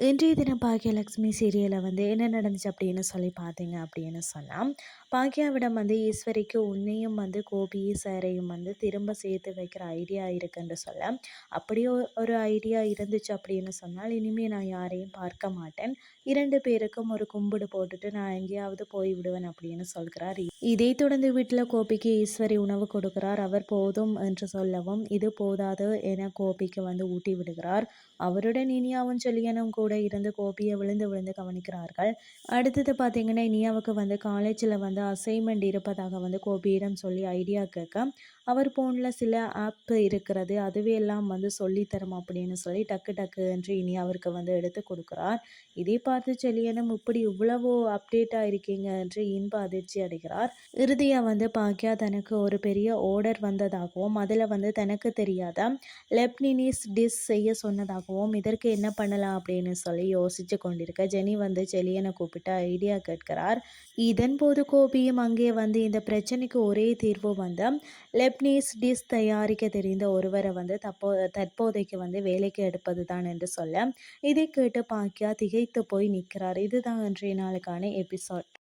இன்றைய தினம் பாக்கியலக்ஷ்மி சீரியலில் வந்து என்ன நடந்துச்சு அப்படின்னு சொல்லி பார்த்தீங்க அப்படின்னு சொன்னால் பாக்கியாவிடம் வந்து ஈஸ்வரிக்கு உன்னையும் வந்து கோபி சாரையும் வந்து திரும்ப சேர்த்து வைக்கிற ஐடியா இருக்குன்னு சொல்ல அப்படியே ஒரு ஐடியா இருந்துச்சு அப்படின்னு சொன்னால் இனிமேல் நான் யாரையும் பார்க்க மாட்டேன். இரண்டு பேருக்கும் ஒரு கும்பிடு போட்டுட்டு நான் எங்கேயாவது போய் விடுவேன் அப்படின்னு சொல்கிறார். இதை தொடர்ந்து வீட்டில் கோபிக்கு ஈஸ்வரி உணவு கொடுக்கிறார். அவர் போதும் என்று சொல்லவும் இது போதாது என கோபிக்கு வந்து ஊட்டி விடுகிறார். அவருடன் இனியாவும் சொல்லியனும் கூட இருந்து கோபியை விழுந்து விழுந்து கவனிக்கிறார்கள். அடுத்தது பார்த்தீங்கன்னா இனியாவுக்கு வந்து காலேஜில் வந்து அசைன்மெண்ட் இருப்பதாக வந்து கோபியிடம் சொல்லி ஐடியா கேட்க அவர் ஃபோனில் சில ஆப் இருக்கிறது அதுவே எல்லாம் வந்து சொல்லித்தரும் அப்படின்னு சொல்லி டக்கு டக்கு என்று இனி அவருக்கு வந்து எடுத்து கொடுக்குறார். இதை பார்த்து செல்லியனும் இப்படி இவ்வளவோ அப்டேட்டாக இருக்கீங்க? என்று இன்ப அதிர்ச்சி அடைகிறார். இறுதியாக வந்து பாக்கியா தனக்கு ஒரு பெரிய ஆர்டர் வந்ததாகவும் அதில் வந்து தனக்கு தெரியாத லெப்னினிஸ் டிஷ் செய்ய சொன்னதாகவும் இதற்கு என்ன பண்ணலாம்? அப்படின்னு சொல்லி யோசிச்சு கொண்டிருக்க ஜெனி வந்து செலியனை கூப்பிட்டு ஐடியா கேட்கிறார். இதன் போது கோபியும் அங்கே வந்து இந்த பிரச்சனைக்கு ஒரே தீர்வு வந்து லெப்னீஸ் டிஷ் தயாரிக்க தெரிந்த ஒருவரை வந்து தப்போ தற்போதைக்கு வந்து வேலைக்கு எடுப்பது தான் என்று சொல்ல இதை கேட்டு பாக்கியா திகைத்து போய் நிற்கிறார். இதுதான் இன்றைய நாளுக்கான எபிசோட்